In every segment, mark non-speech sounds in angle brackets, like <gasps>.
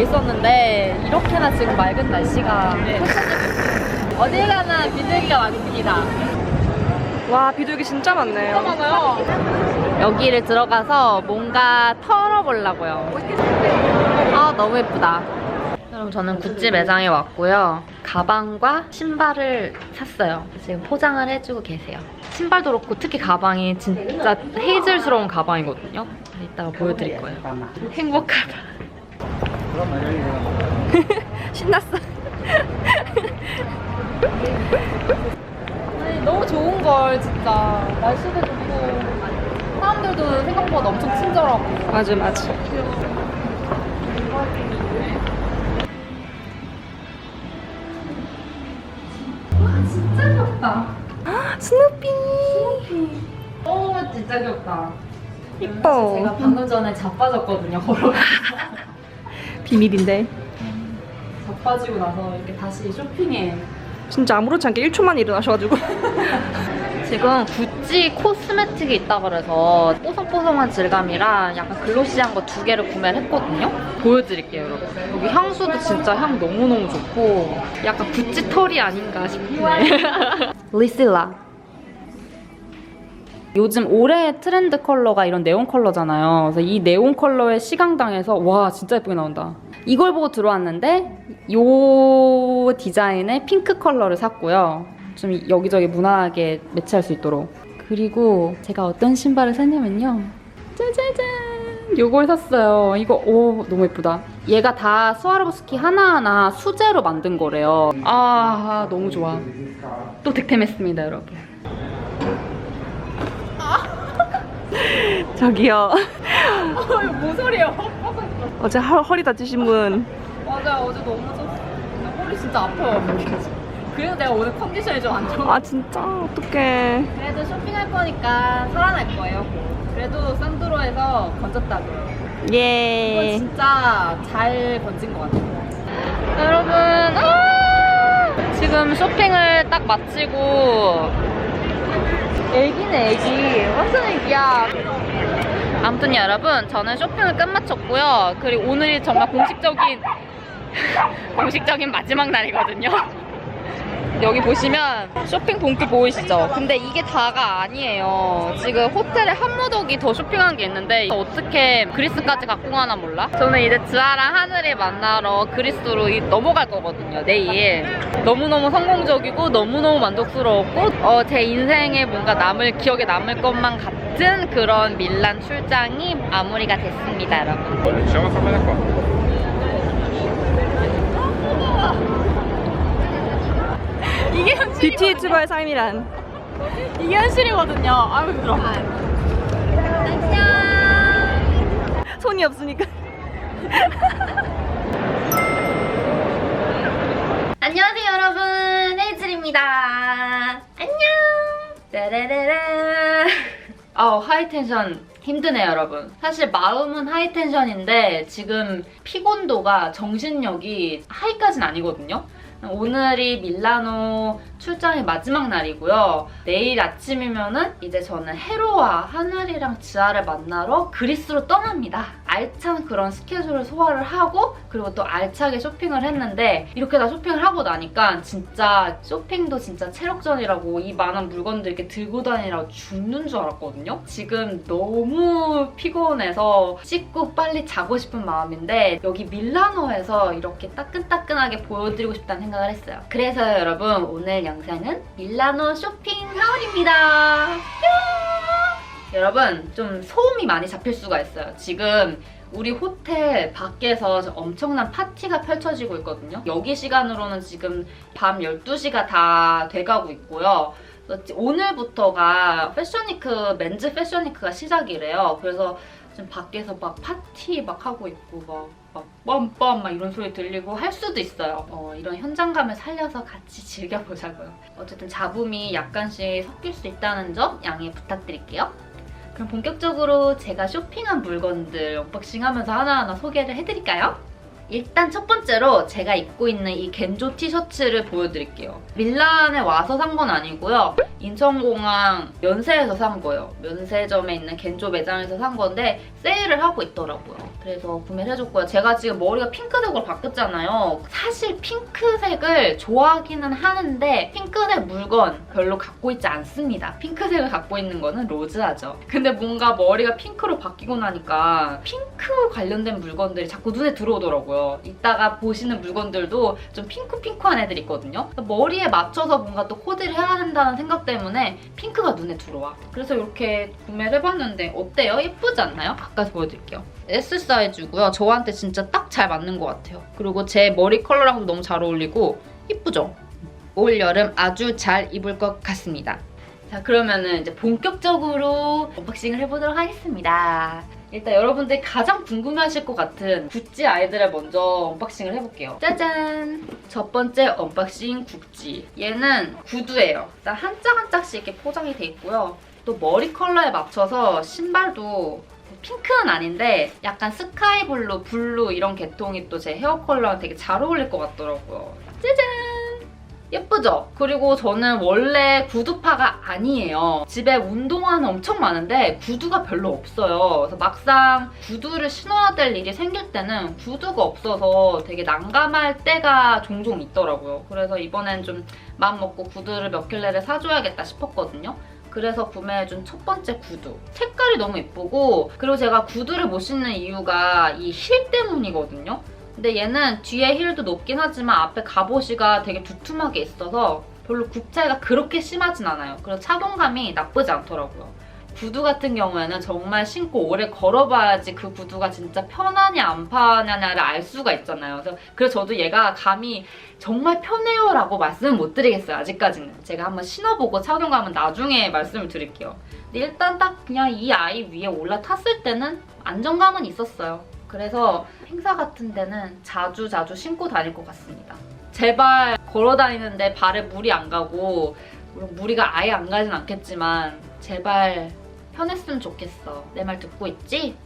돼 있었는데 이렇게나 지금 맑은 날씨가 펼쳐지고 어딜 가나 비둘기가 많습니다. 와, 비둘기 진짜 많네요. 여기를 들어가서 뭔가 털어보려고요. 아 너무 예쁘다. 여러분 저는 구찌 매장에 왔고요. 가방과 신발을 샀어요. 지금 포장을 해주고 계세요. 신발도 그렇고 특히 가방이 진짜 헤이즐스러운 가방이거든요. 이따가 보여드릴 거예요. 행복하다. <laughs> 신났어. 아니, 너무 좋은 걸 진짜 날씨도 좋고 사람들도 생각보다 엄청 친절하고 맞아, 맞아. 진짜 귀엽다. 스누피. 오 진짜 귀엽다. 이뻐. 제가 방금 전에 자빠졌거든요 걸어가. 비밀인데. 자빠지고 나서 이렇게 다시 쇼핑에 진짜 아무렇지 않게 1초만 일어나셔가지고. <laughs> 지금 구찌 코스메틱이 있다 그래서 뽀송뽀송한 질감이랑 약간 글로시한 거 두 개를 구매를 했거든요. 보여드릴게요, 여러분. 여기 향수도 진짜 향 너무너무 좋고 약간 구찌 털이 아닌가 싶네. <laughs> 리실라. 요즘 올해 트렌드 컬러가 이런 네온 컬러잖아요. 그래서 이 네온 컬러에 시강당해서 와 진짜 예쁘게 나온다. 이걸 보고 들어왔는데 요 디자인의 핑크 컬러를 샀고요. 좀 여기저기 무난하게 매치할 수 있도록. 그리고 제가 어떤 신발을 샀냐면요. 짜자잔! 요걸 샀어요. 이거 오 너무 예쁘다. 얘가 다 스와로브스키 하나하나 수제로 만든 거래요. 아 너무 좋아. 또 득템했습니다, 여러분. 저기요. 뭔 소리예요? 어제 허, 허리 다치신 분. 맞아 어제 너무 졌어. 나 허리 진짜 아파요. 그래서 내가 오늘 컨디션이 좀 안 좋아. 아, 진짜? 어떡해. 그래도 쇼핑할 거니까 살아날 거예요. 그래도 산드로에서 건졌다고요. 이거 예. 진짜 잘 건진 것 같아요. 여러분, 아! 지금 쇼핑을 딱 마치고 애기네 애기 완전 애기야. 아무튼 여러분 저는 쇼핑을 끝마쳤고요. 그리고 오늘이 정말 공식적인 <laughs> 공식적인 마지막 날이거든요. 여기 보시면 쇼핑 봉투 보이시죠? 근데 이게 다가 아니에요. 지금 호텔에 한 무더기 더 쇼핑한 게 있는데 어떻게 그리스까지 갖고 가나 몰라? 저는 이제 주아랑 하늘이 만나러 그리스로 이- 넘어갈 거거든요, 내일. 너무너무 성공적이고 너무너무 만족스러웠고 어, 제 인생에 뭔가 남을 기억에 남을 것만 같은 그런 밀란 출장이 마무리가 됐습니다, 여러분. Ci siamo fermati qua. 이게 현실이 뷰티 유튜버의 삶이란. 이게 현실이거든요. 아유 힘들어. 안녕. 손이 없으니까. <laughs> 안녕하세요 여러분 헤이즐입니다 안녕 짜라라라 아우 하이텐션 힘드네요 여러분 사실 마음은 하이텐션인데 지금 피곤도가 정신력이 하이까진 아니거든요 오늘이 밀라노 출장의 마지막 날이고요. 내일 아침이면은 이제 저는 헤로와 하늘이랑 지아를 만나러 그리스로 떠납니다. 알찬 그런 스케줄을 소화를 하고 그리고 또 알차게 쇼핑을 했는데 이렇게 다 쇼핑을 하고 나니까 진짜 쇼핑도 진짜 체력전이라고 이 많은 물건들 이렇게 들고 다니라고 죽는 줄 알았거든요. 지금 너무 피곤해서 씻고 빨리 자고 싶은 마음인데 여기 밀라노에서 이렇게 따끈따끈하게 보여드리고 싶다는 생각을 했어요. 그래서 여러분 오늘 영상은 밀라노 쇼핑 하울입니다. 뿅! 여러분 좀 소음이 많이 잡힐 수가 있어요. 지금 우리 호텔 밖에서 엄청난 파티가 펼쳐지고 있거든요. 여기 시간으로는 지금 밤 12시가 다 돼가고 있고요. 오늘부터가 패션위크, 맨즈 패션위크가 시작이래요. 그래서 지금 밖에서 막 파티 막 하고 있고 막, 막 뻔뻔 막 이런 소리 들리고 할 수도 있어요. 어, 이런 현장감을 살려서 같이 즐겨보자고요. 어쨌든 잡음이 약간씩 섞일 수 있다는 점 양해 부탁드릴게요. 그럼 본격적으로 제가 쇼핑한 물건들 언박싱 하면서 하나하나 소개를 해드릴까요? 일단 첫 번째로 제가 입고 있는 이 겐조 티셔츠를 보여드릴게요. 밀란에 와서 산 건 아니고요. 인천공항 면세에서 산 거예요. 면세점에 있는 겐조 매장에서 산 건데 세일을 하고 있더라고요. 그래서 구매를 해줬고요. 제가 지금 머리가 핑크색으로 바뀌었잖아요. 사실 핑크색을 좋아하기는 하는데 핑크색 물건 별로 갖고 있지 않습니다. 핑크색을 갖고 있는 거는 로즈하죠. 근데 뭔가 머리가 핑크로 바뀌고 나니까 핑크 관련된 물건들이 자꾸 눈에 들어오더라고요. 이따가 보시는 물건들도 좀 핑크핑크한 애들이 있거든요. 머리에 맞춰서 뭔가 또 코디를 해야 된다는 생각 때문에 핑크가 눈에 들어와. 그래서 이렇게 구매를 해봤는데 어때요? 예쁘지 않나요? 가까이서 보여드릴게요. S 사이즈고요. 저한테 진짜 딱 잘 맞는 것 같아요. 그리고 제 머리 컬러랑도 너무 잘 어울리고 예쁘죠? 올 여름 아주 잘 입을 것 같습니다. 자 그러면은 이제 본격적으로 언박싱을 해보도록 하겠습니다. 일단 여러분들이 가장 궁금해하실 것 같은 구찌 아이들을 먼저 언박싱을 해볼게요. 짜잔! 첫 번째 언박싱 구찌. 얘는 구두예요. 일단 한 짝 한 짝씩 이렇게 포장이 돼 있고요. 또 머리 컬러에 맞춰서 신발도 핑크는 아닌데 약간 스카이 블루, 블루 이런 계통이 또 제 헤어 컬러랑 되게 잘 어울릴 것 같더라고요. 짜잔! 예쁘죠? 그리고 저는 원래 구두파가 아니에요. 집에 운동화는 엄청 많은데 구두가 별로 없어요. 그래서 막상 구두를 신어야 될 일이 생길 때는 구두가 없어서 되게 난감할 때가 종종 있더라고요. 그래서 이번엔 좀 마음 먹고 구두를 몇 켤레를 사줘야겠다 싶었거든요. 그래서 구매해준 첫 번째 구두. 색깔이 너무 예쁘고 그리고 제가 구두를 못 신는 이유가 이 힐 때문이거든요. 근데 얘는 뒤에 힐도 높긴 하지만 앞에 갑옷이가 되게 두툼하게 있어서 별로 굽 차이가 그렇게 심하진 않아요. 그래서 착용감이 나쁘지 않더라고요. 구두 같은 경우에는 정말 신고 오래 걸어봐야지 그 구두가 진짜 편하냐 안 편하냐를 알 수가 있잖아요. 그래서, 그래서 저도 얘가 감히 정말 편해요 라고 말씀은 못 드리겠어요. 아직까지는. 제가 한번 신어보고 착용감은 나중에 말씀을 드릴게요. 근데 일단 딱 그냥 이 아이 위에 올라탔을 때는 안정감은 있었어요. 그래서 행사 같은 데는 자주 자주 신고 다닐 것 같습니다. 제발 걸어 다니는데 발에 물이 안 가고 물론 무리가 아예 안 가진 않겠지만 제발 편했으면 좋겠어. 내 말 듣고 있지?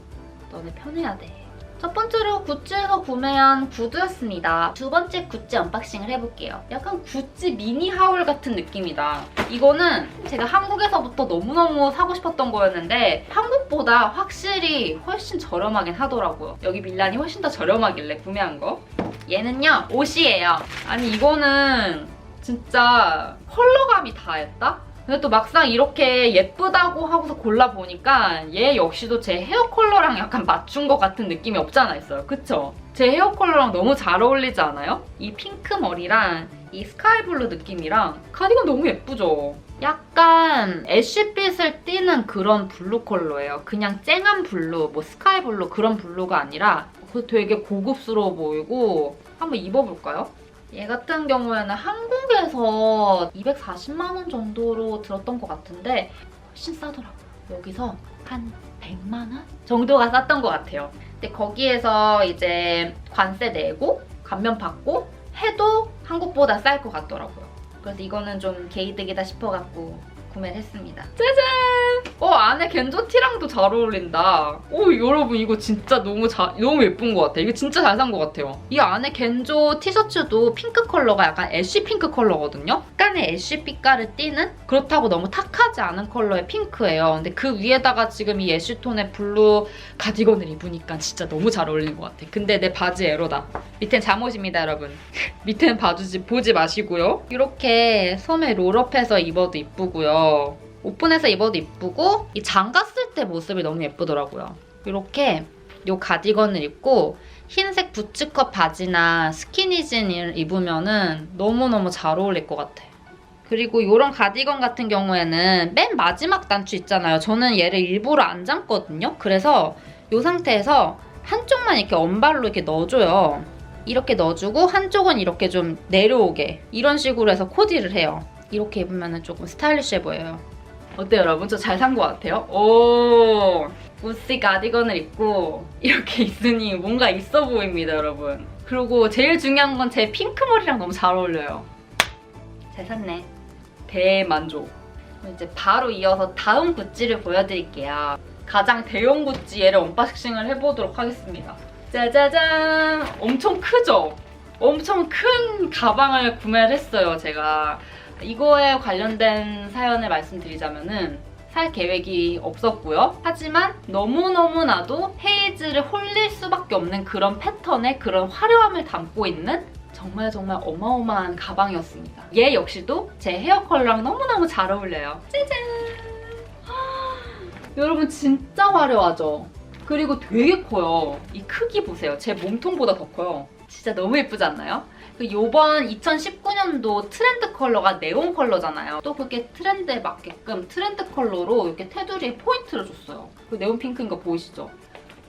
너네 편해야 돼. 첫 번째로 구찌에서 구매한 구두였습니다. 두 번째 구찌 언박싱을 해볼게요. 약간 구찌 미니 하울 같은 느낌이다. 이거는 제가 한국에서부터 너무너무 사고 싶었던 거였는데 한국보다 확실히 훨씬 저렴하긴 하더라고요. 여기 밀란이 훨씬 더 저렴하길래 구매한 거. 얘는요, 옷이에요. 아니, 이거는 진짜 컬러감이 다 했다? 근데 또 막상 이렇게 예쁘다고 하고서 골라보니까 얘 역시도 제 헤어 컬러랑 약간 맞춘 것 같은 느낌이 없잖아 있어요. 그쵸? 제 헤어 컬러랑 너무 잘 어울리지 않아요? 이 핑크 머리랑 이 스카이 블루 느낌이랑 카디건 너무 예쁘죠? 약간 애쉬빛을 띠는 그런 블루 컬러예요. 그냥 쨍한 블루, 뭐 스카이 블루 그런 블루가 아니라 그 되게 고급스러워 보이고 한번 입어볼까요? 얘 같은 경우에는 한국에서 240만 원 정도로 들었던 것 같은데 훨씬 싸더라고요. 여기서 한 100만 원 정도가 쌌던 것 같아요. 근데 거기에서 이제 관세 내고 감면 받고 해도 한국보다 쌀 것 같더라고요. 그래서 이거는 좀 개이득이다 싶어갖고 구매를 했습니다. 짜잔! 어 안에 겐조 티랑도 잘 어울린다. 오 여러분 이거 진짜 너무 자, 너무 예쁜 것 같아. 이거 진짜 잘 산 것 같아요. 이 안에 겐조 티셔츠도 핑크 컬러가 약간 애쉬 핑크 컬러거든요. 약간의 애쉬 빛깔을 띠는 그렇다고 너무 탁하지 않은 컬러의 핑크예요. 근데 그 위에다가 지금 이 애쉬 톤의 블루 가디건을 입으니까 진짜 너무 잘 어울리는 것 같아. 근데 내 바지 에러다. 밑엔 잠옷입니다 여러분. <laughs> 밑에는 봐주지 보지 마시고요. 이렇게 소매 롤업해서 입어도 이쁘고요. 오픈해서 입어도 이쁘고 이쓸때 모습이 너무 예쁘더라고요. 이렇게 이 가디건을 입고 흰색 부츠컷 바지나 스키니진을 입으면은 너무너무 잘 어울릴 것 같아. 그리고 이런 가디건 같은 경우에는 맨 마지막 단추 있잖아요. 저는 얘를 일부러 안 잠거든요. 그래서 이 상태에서 한쪽만 이렇게 언발로 이렇게 넣어줘요. 이렇게 넣어주고 한쪽은 이렇게 좀 내려오게 이런 식으로 해서 코디를 해요. 이렇게 입으면 조금 스타일리시해 보여요. 어때요 여러분? 저 잘 산 것 같아요? 오 구찌 가디건을 입고 이렇게 있으니 뭔가 있어 보입니다 여러분. 그리고 제일 중요한 건 제 핑크 머리랑 너무 잘 어울려요. 잘 샀네. 대만족. 이제 바로 이어서 다음 구찌를 보여드릴게요. 가장 대형 구찌 얘를 언박싱을 해보도록 하겠습니다. 짜자잔! 엄청 크죠? 엄청 큰 가방을 구매를 했어요, 제가. 이거에 관련된 사연을 말씀드리자면은 살 계획이 없었고요. 하지만 너무너무나도 헤이즈를 홀릴 수밖에 없는 그런 패턴의 그런 화려함을 담고 있는 정말 정말 어마어마한 가방이었습니다. 얘 역시도 제 헤어 컬러랑 너무너무 잘 어울려요. 짜잔! 여러분 진짜 화려하죠? 그리고 되게 커요. 이 크기 보세요. 제 몸통보다 더 커요. 진짜 너무 예쁘지 않나요? 그 요번 2019년도 트렌드 컬러가 네온 컬러잖아요. 또 그게 트렌드에 맞게끔 트렌드 컬러로 이렇게 테두리에 포인트를 줬어요. 그 네온 핑크인 거 보이시죠?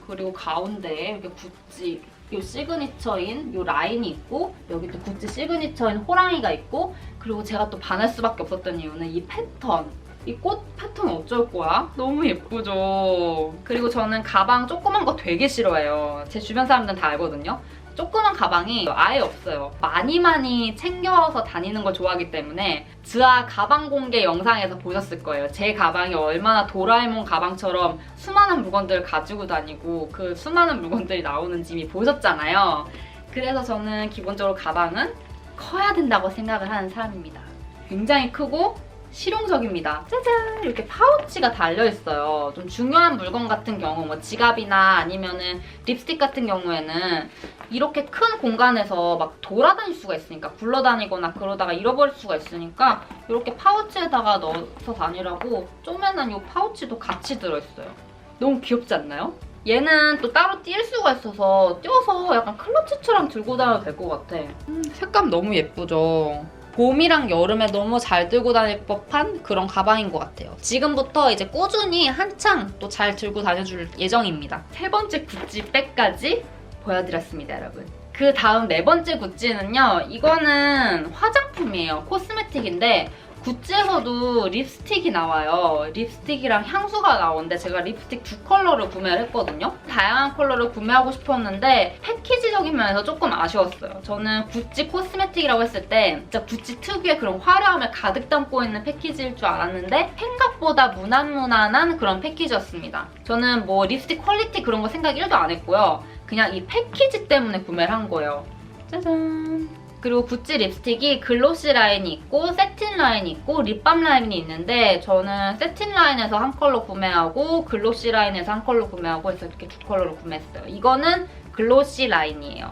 그리고 가운데에 이렇게 구찌 요 시그니처인 요 라인이 있고 여기 또 구찌 시그니처인 호랑이가 있고 그리고 제가 또 반할 수밖에 없었던 이유는 이 패턴 이 꽃 패턴 어쩔 거야? 너무 예쁘죠? 그리고 저는 가방 조그만 거 되게 싫어해요. 제 주변 사람들은 다 알거든요. 조그만 가방이 아예 없어요. 많이 많이 챙겨서 다니는 걸 좋아하기 때문에 지하 가방 공개 영상에서 보셨을 거예요. 제 가방이 얼마나 도라에몽 가방처럼 수많은 물건들을 가지고 다니고 그 수많은 물건들이 나오는지 이미 보셨잖아요. 그래서 저는 기본적으로 가방은 커야 된다고 생각을 하는 사람입니다. 굉장히 크고 실용적입니다. 짜잔! 이렇게 파우치가 달려있어요. 좀 중요한 물건 같은 경우, 뭐 지갑이나 아니면은 립스틱 같은 경우에는 이렇게 큰 공간에서 막 돌아다닐 수가 있으니까 굴러다니거나 그러다가 잃어버릴 수가 있으니까 이렇게 파우치에다가 넣어서 다니라고 쪼매난 이 파우치도 같이 들어있어요. 너무 귀엽지 않나요? 얘는 또 따로 띌 수가 있어서 띄워서 약간 클러치처럼 들고 다녀도 될 것 같아. 음, 색감 너무 예쁘죠? 봄이랑 여름에 너무 잘 들고 다닐 법한 그런 가방인 것 같아요. 지금부터 이제 꾸준히 한창 또 잘 들고 다녀줄 예정입니다. 세 번째 구찌 백까지 보여드렸습니다, 여러분. 그 다음 네 번째 구찌는요. 이거는 화장품이에요. 코스메틱인데 구찌에서도 립스틱이 나와요. 립스틱이랑 향수가 나오는데 제가 립스틱 두 컬러를 구매를 했거든요. 다양한 컬러를 구매하고 싶었는데 패키지적인 면에서 조금 아쉬웠어요. 저는 구찌 코스메틱이라고 했을 때 진짜 구찌 특유의 그런 화려함을 가득 담고 있는 패키지일 줄 알았는데 생각보다 무난무난한 그런 패키지였습니다. 저는 뭐 립스틱 퀄리티 그런 거 생각 1도 안 했고요. 그냥 이 패키지 때문에 구매를 한 거예요. 짜잔. 그리고 구찌 립스틱이 글로시 라인이 있고 세틴 라인이 있고 립밤 라인이 있는데 저는 세틴 라인에서 한 컬러 구매하고 글로시 라인에서 한 컬러 구매하고 해서 이렇게 두 컬러를 구매했어요. 이거는 글로시 라인이에요.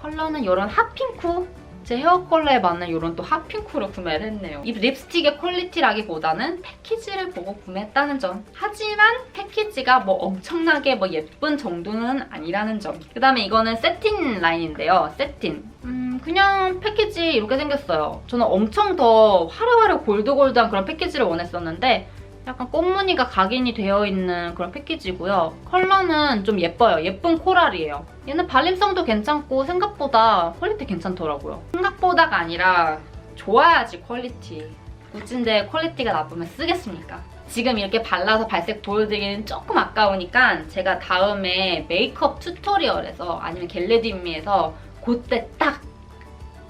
컬러는 이런 핫핑크 제 헤어 컬러에 맞는 이런 또 핫핑크로 구매를 했네요. 이 립스틱의 퀄리티라기보다는 패키지를 보고 구매했다는 점. 하지만 패키지가 뭐 엄청나게 뭐 예쁜 정도는 아니라는 점. 그 다음에 이거는 세틴 라인인데요. 세틴. 음, 그냥 패키지 이렇게 생겼어요. 저는 엄청 더 화려화려 골드골드한 그런 패키지를 원했었는데 약간 꽃무늬가 각인이 되어 있는 그런 패키지고요. 컬러는 좀 예뻐요. 예쁜 코랄이에요. 얘는 발림성도 괜찮고 생각보다 퀄리티 괜찮더라고요. 생각보다가 아니라 좋아야지 퀄리티. 구찌인데 퀄리티가 나쁘면 쓰겠습니까? 지금 이렇게 발라서 발색 보여드리기는 조금 아까우니까 제가 다음에 메이크업 튜토리얼에서 아니면 겟레디미에서 그때 딱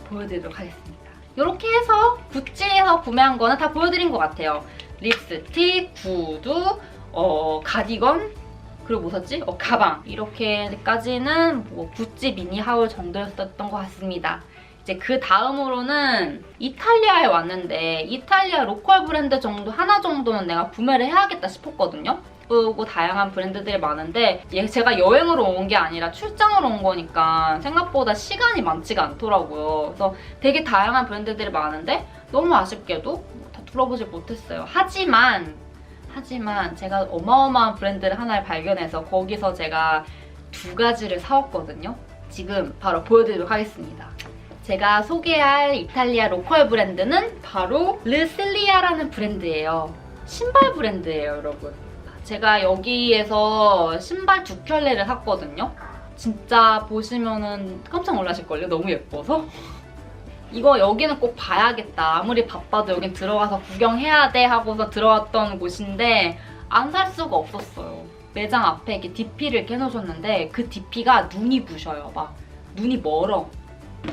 보여드리도록 하겠습니다. 이렇게 해서 구찌에서 구매한 거는 다 보여드린 것 같아요. 립스틱, 구두, 어, 가디건, 그리고 뭐 샀지? 어, 가방. 이렇게까지는 뭐 구찌 미니 하울 정도였던 것 같습니다. 이제 그 다음으로는 이탈리아에 왔는데 이탈리아 로컬 브랜드 정도 하나 정도는 내가 구매를 해야겠다 싶었거든요. 예쁘고 다양한 브랜드들이 많은데 얘 제가 여행으로 온 게 아니라 출장으로 온 거니까 생각보다 시간이 많지가 않더라고요. 그래서 되게 다양한 브랜드들이 많은데 너무 아쉽게도 다 둘러보질 못했어요. 하지만 하지만 제가 어마어마한 브랜드를 하나를 발견해서 거기서 제가 두 가지를 사왔거든요. 지금 바로 보여드리도록 하겠습니다. 제가 소개할 이탈리아 로컬 브랜드는 바로 르실리아라는 브랜드예요. 신발 브랜드예요, 여러분. 제가 여기에서 신발 두 켤레를 샀거든요. 진짜 보시면은 깜짝 놀라실걸요? 너무 예뻐서. 이거 여기는 꼭 봐야겠다. 아무리 바빠도 여긴 들어가서 구경해야 돼 하고서 들어왔던 곳인데 안 살 수가 없었어요. 매장 앞에 이렇게 DP를 이렇게 해놓으셨는데 그 DP가 눈이 부셔요. 막 눈이 멀어.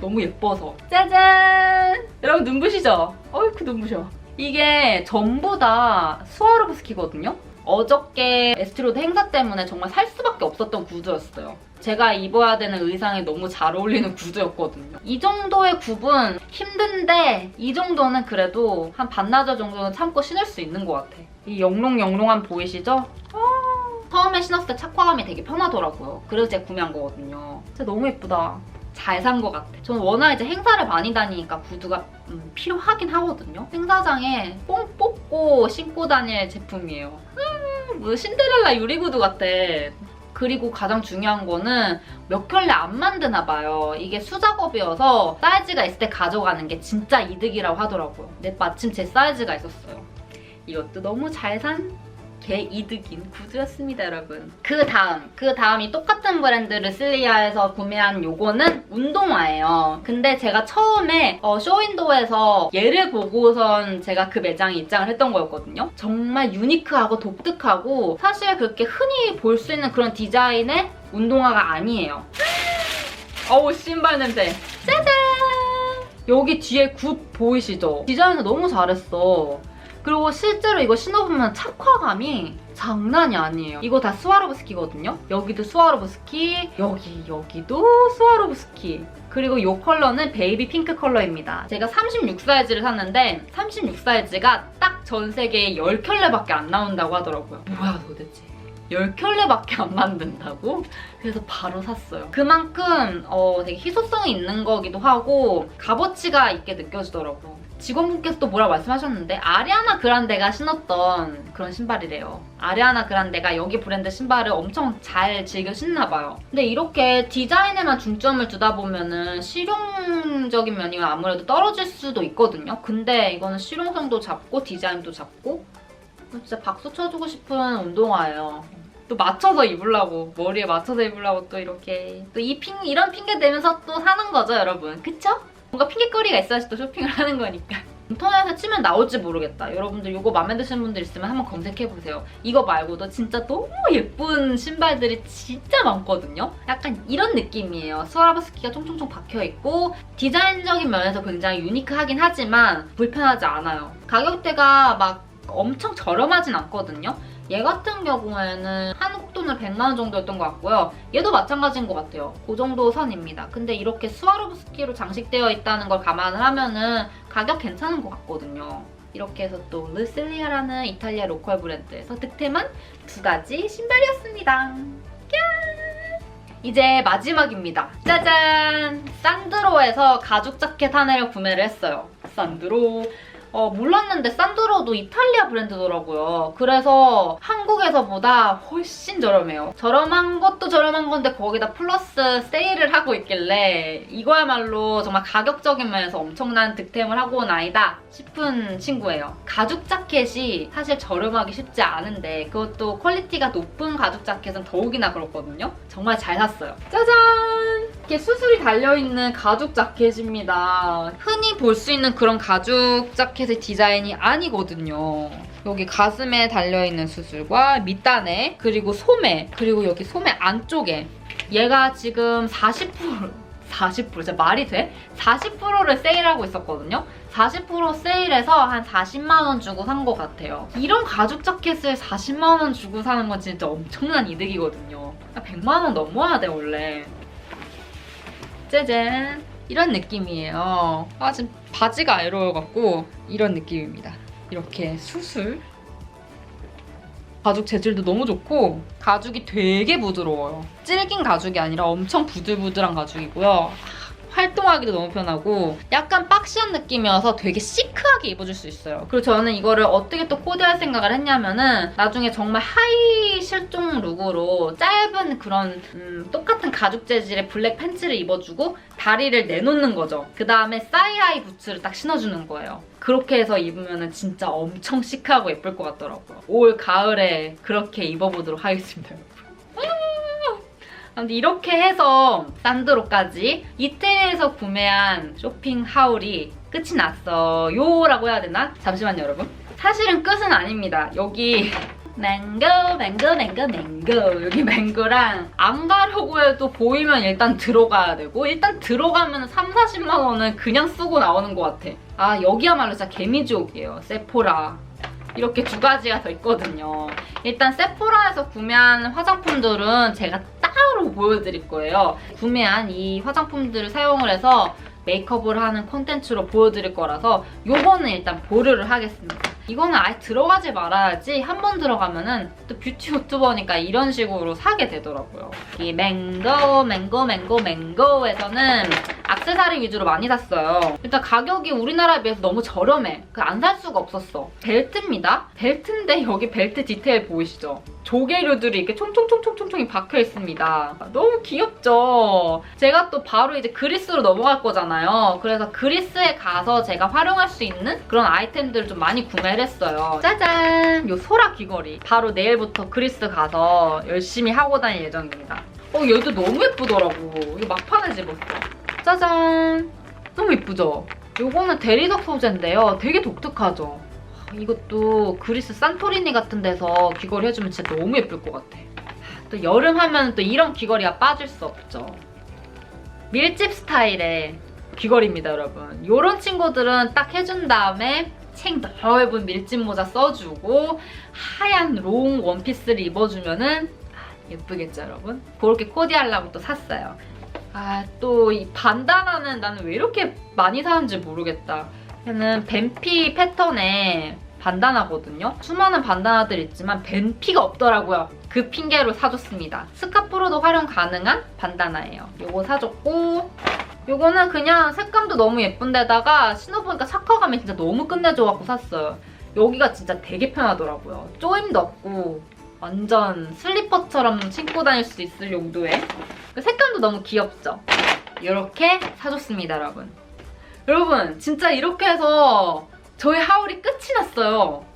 너무 예뻐서. 짜잔! 여러분 눈부시죠? 어이구 눈부셔. 이게 전부 다 스와로브스키거든요? 어저께 에스트로드 행사 때문에 정말 살 수밖에 없었던 구두였어요. 제가 입어야 되는 의상에 너무 잘 어울리는 구두였거든요. 이 정도의 굽은 힘든데 이 정도는 그래도 한 반나절 정도는 참고 신을 수 있는 것 같아. 이 영롱영롱한 보이시죠? 아, 처음에 신었을 때 착화감이 되게 편하더라고요. 그래서 제가 구매한 거거든요. 진짜 너무 예쁘다. 잘 산 것 같아. 저는 워낙 이제 행사를 많이 다니니까 구두가 음, 필요하긴 하거든요. 행사장에 뽕 뽑고 신고 다닐 제품이에요. 음, 뭐 신데렐라 유리구두 같아. 그리고 가장 중요한 거는 몇 켤레 안 만드나 봐요. 이게 수작업이어서 사이즈가 있을 때 가져가는 게 진짜 이득이라고 하더라고요. 근데 마침 제 사이즈가 있었어요. 이것도 너무 잘 산 개 이득인 구두였습니다, 여러분. 그 다음, 그 다음이 똑같은 브랜드 르슬리아에서 구매한 요거는 운동화예요. 근데 제가 처음에 어, 쇼윈도에서 얘를 보고선 제가 그 매장에 입장을 했던 거였거든요. 정말 유니크하고 독특하고 사실 그렇게 흔히 볼 수 있는 그런 디자인의 운동화가 아니에요. <gasps> 어우, 신발 냄새. 짜잔! 여기 뒤에 굽 보이시죠? 디자인을 너무 잘했어. 그리고 실제로 이거 신어보면 착화감이 장난이 아니에요. 이거 다 스와로브스키거든요. 여기도 스와로브스키, 여기 여기도 스와로브스키. 그리고 이 컬러는 베이비 핑크 컬러입니다. 제가 36 사이즈를 샀는데 36 사이즈가 딱 전 세계에 10켤레밖에 안 나온다고 하더라고요. 뭐야 도대체. 10켤레밖에 안 만든다고? 그래서 바로 샀어요. 그만큼 어, 되게 희소성이 있는 거기도 하고 값어치가 있게 느껴지더라고요. 직원분께서 또 뭐라 말씀하셨는데 아리아나 그란데가 신었던 그런 신발이래요. 아리아나 그란데가 여기 브랜드 신발을 엄청 잘 즐겨 신나 봐요. 근데 이렇게 디자인에만 중점을 두다 보면은 실용적인 면이 아무래도 떨어질 수도 있거든요. 근데 이거는 실용성도 잡고 디자인도 잡고 진짜 박수 쳐주고 싶은 운동화예요. 또 맞춰서 입으려고 머리에 맞춰서 입으려고 또 이렇게 또 이 핑 이런 핑계 대면서 또 사는 거죠, 여러분. 그쵸? 뭔가 핑계거리가 있어야지 또 쇼핑을 하는 거니까. 인터넷에 치면 나올지 모르겠다. 여러분들 이거 마음에 드시는 분들 있으면 한번 검색해보세요. 이거 말고도 진짜 너무 예쁜 신발들이 진짜 많거든요. 약간 이런 느낌이에요. 스와로브스키가 총총총 박혀있고 디자인적인 면에서 굉장히 유니크하긴 하지만 불편하지 않아요. 가격대가 막 엄청 저렴하진 않거든요. 얘 같은 경우에는 한국 돈으로 100만 원 정도였던 것 같고요. 얘도 마찬가지인 것 같아요. 그 정도 선입니다. 근데 이렇게 스와로브스키로 장식되어 있다는 걸 감안을 하면은 가격 괜찮은 것 같거든요. 이렇게 해서 또 르슬리아라는 이탈리아 로컬 브랜드에서 득템한 두 가지 신발이었습니다. 꺄! 이제 마지막입니다. 짜잔! 산드로에서 가죽 자켓 하나를 구매를 했어요. 산드로. 어, 몰랐는데 산드로도 이탈리아 브랜드더라고요. 그래서 한국에서보다 훨씬 저렴해요. 저렴한 것도 저렴한 건데 거기다 플러스 세일을 하고 있길래 이거야말로 정말 가격적인 면에서 엄청난 득템을 하고 온 아이다 싶은 친구예요. 가죽 자켓이 사실 저렴하기 쉽지 않은데 그것도 퀄리티가 높은 가죽 자켓은 더욱이나 그렇거든요. 정말 잘 샀어요. 짜잔! 이렇게 수술이 달려있는 가죽 자켓입니다. 흔히 볼 수 있는 그런 가죽 자켓의 디자인이 아니거든요. 여기 가슴에 달려있는 수술과 밑단에 그리고 소매 그리고 여기 소매 안쪽에 얘가 지금 40% 40% 진짜 말이 돼? 40%를 세일하고 있었거든요. 40% 세일해서 한 40만 원 주고 산 것 같아요. 이런 가죽 자켓을 40만 원 주고 사는 건 진짜 엄청난 이득이거든요. 100만 원 넘어야 돼 원래. 짜잔 이런 느낌이에요. 아 지금 바지가 아이러워갖고 이런 느낌입니다. 이렇게 수술 가죽 재질도 너무 좋고 가죽이 되게 부드러워요. 질긴 가죽이 아니라 엄청 부들부들한 가죽이고요. 활동하기도 너무 편하고 약간 박시한 느낌이어서 되게 시크 하게 입어줄 수 있어요. 그리고 저는 이거를 어떻게 또 코디할 생각을 했냐면은 나중에 정말 하이 실종 룩으로 짧은 그런 음, 똑같은 가죽 재질의 블랙 팬츠를 입어주고 다리를 내놓는 거죠. 그 다음에 사이하이 부츠를 딱 신어주는 거예요. 그렇게 해서 입으면 진짜 엄청 시크하고 예쁠 것 같더라고요. 올 가을에 그렇게 입어보도록 하겠습니다. 근데 <laughs> 이렇게 해서 산드로까지 이태리에서 구매한 쇼핑 하울이 끝이 났어요 라고 해야 되나? 잠시만요 여러분 사실은 끝은 아닙니다 여기 맹고 맹고 맹고 맹고 여기 맹고랑 안 가려고 해도 보이면 일단 들어가야 되고 일단 들어가면 3, 40만 원은 그냥 쓰고 나오는 것 같아 아 여기야말로 진짜 개미지옥이에요. 세포라. 이렇게 두 가지가 더 있거든요. 일단 세포라에서 구매한 화장품들은 제가 따로 보여드릴 거예요. 구매한 이 화장품들을 사용을 해서 메이크업을 하는 콘텐츠로 보여드릴 거라서 요거는 일단 보류를 하겠습니다. 이거는 아예 들어가지 말아야지 한 번 들어가면은 또 뷰티 유튜버니까 이런 식으로 사게 되더라고요. 이 맹고 맹고 맹고 맹고에서는 악세사리 위주로 많이 샀어요. 일단 가격이 우리나라에 비해서 너무 저렴해. 그 안 살 수가 없었어. 벨트입니다. 벨트인데 여기 벨트 디테일 보이시죠? 조개류들이 이렇게 총총총총총총이 박혀 있습니다. 너무 귀엽죠? 제가 또 바로 이제 그리스로 넘어갈 거잖아요. 그래서 그리스에 가서 제가 활용할 수 있는 그런 아이템들을 좀 많이 구매를 했어요. 짜잔! 요 소라 귀걸이. 바로 내일부터 그리스 가서 열심히 하고 다닐 예정입니다. 어, 얘도 너무 예쁘더라고. 이거 막판에 집었어. 짜잔! 너무 예쁘죠? 요거는 대리석 소재인데요. 되게 독특하죠? 이것도 그리스 산토리니 같은 데서 귀걸이 해주면 진짜 너무 예쁠 것 같아. 또 여름 하면 또 이런 귀걸이가 빠질 수 없죠. 밀집 스타일의 귀걸이입니다, 여러분. 요런 친구들은 딱 해준 다음에 챙 넓은 밀집 모자 써주고 하얀 롱 원피스를 입어주면은 아, 예쁘겠죠, 여러분? 그렇게 코디하려고 또 샀어요. 아, 또 이 반다나는 나는 왜 이렇게 많이 사는지 모르겠다. 얘는 뱀피 패턴의 반다나거든요. 수많은 반다나들 있지만 뱀피가 없더라고요. 그 핑계로 사줬습니다. 스카프로도 활용 가능한 반다나예요. 요거 사줬고 요거는 그냥 색감도 너무 예쁜데다가 신어보니까 착화감이 진짜 너무 끝내줘갖고 샀어요. 여기가 진짜 되게 편하더라고요. 쪼임도 없고 완전 슬리퍼처럼 신고 다닐 수 있을 용도의 그 색감도 너무 귀엽죠? 이렇게 사줬습니다, 여러분. 여러분, 진짜 이렇게 해서 저의 하울이 끝이 났어요.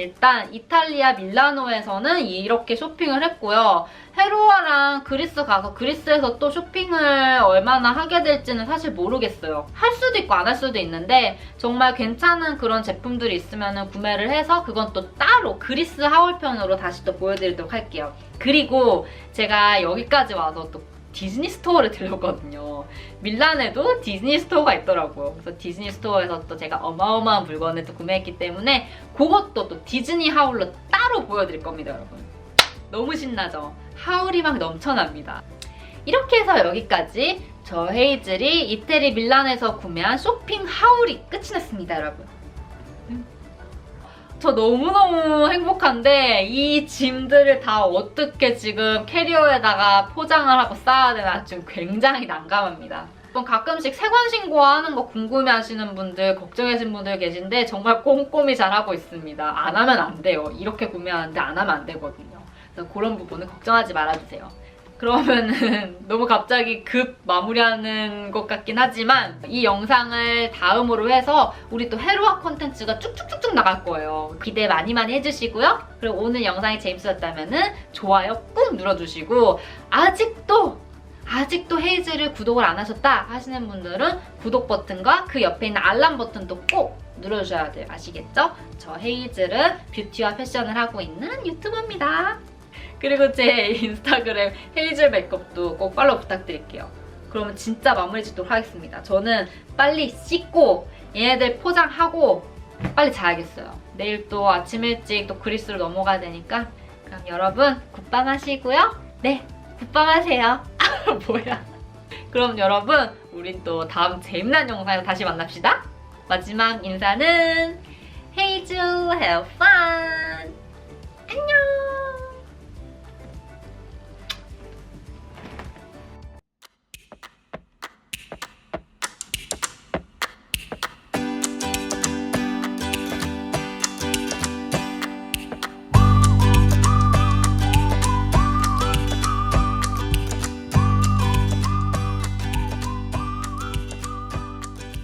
일단 이탈리아 밀라노에서는 이렇게 쇼핑을 했고요. 헤로아랑 그리스 가서 그리스에서 또 쇼핑을 얼마나 하게 될지는 사실 모르겠어요. 할 수도 있고 안 할 수도 있는데 정말 괜찮은 그런 제품들이 있으면 구매를 해서 그건 또 따로 그리스 하울편으로 다시 또 보여드리도록 할게요. 그리고 제가 여기까지 와서 또 디즈니 스토어를 들렸거든요. 밀란에도 디즈니 스토어가 있더라고요. 그래서 디즈니 스토어에서 또 제가 어마어마한 물건을 또 구매했기 때문에 그것도 또 디즈니 하울로 따로 보여드릴 겁니다, 여러분. 너무 신나죠? 하울이 막 넘쳐납니다. 이렇게 해서 여기까지 저 헤이즐이 이태리 밀란에서 구매한 쇼핑 하울이 끝이 났습니다, 여러분. 저 너무너무 행복한데 이 짐들을 다 어떻게 지금 캐리어에다가 포장을 하고 싸야 되나 지금 굉장히 난감합니다. 가끔씩 세관 신고 하는 거 궁금해 하시는 분들, 걱정하시는 분들 계신데 정말 꼼꼼히 잘 하고 있습니다. 안 하면 안 돼요. 이렇게 구매하는데 안 하면 안 되거든요. 그래서 그런 부분은 걱정하지 말아주세요. 그러면은 <laughs> 너무 갑자기 급 마무리하는 것 같긴 하지만 이 영상을 다음으로 해서 우리 또 헤로아 콘텐츠가 쭉쭉쭉쭉 나갈 거예요. 기대 많이 많이 해주시고요. 그리고 오늘 영상이 재밌었다면은 좋아요 꾹 눌러주시고 아직도 아직도 헤이즐을 구독을 안 하셨다 하시는 분들은 구독 버튼과 그 옆에 있는 알람 버튼도 꼭 눌러주셔야 돼요. 아시겠죠? 저 헤이즐은 뷰티와 패션을 하고 있는 유튜버입니다. 그리고 제 <laughs> 인스타그램 헤이즐 메이크업도 꼭 팔로우 부탁드릴게요. 그러면 진짜 마무리 짓도록 하겠습니다. 저는 빨리 씻고 얘네들 포장하고 빨리 자야겠어요. 내일 또 아침 일찍 또 그리스로 넘어가야 되니까 그럼 여러분 굿밤 하시고요. 네, 굿밤 하세요. <laughs> 뭐야. 그럼 여러분 우린 또 다음 재미난 영상에서 다시 만납시다. 마지막 인사는 헤이즐 have fun!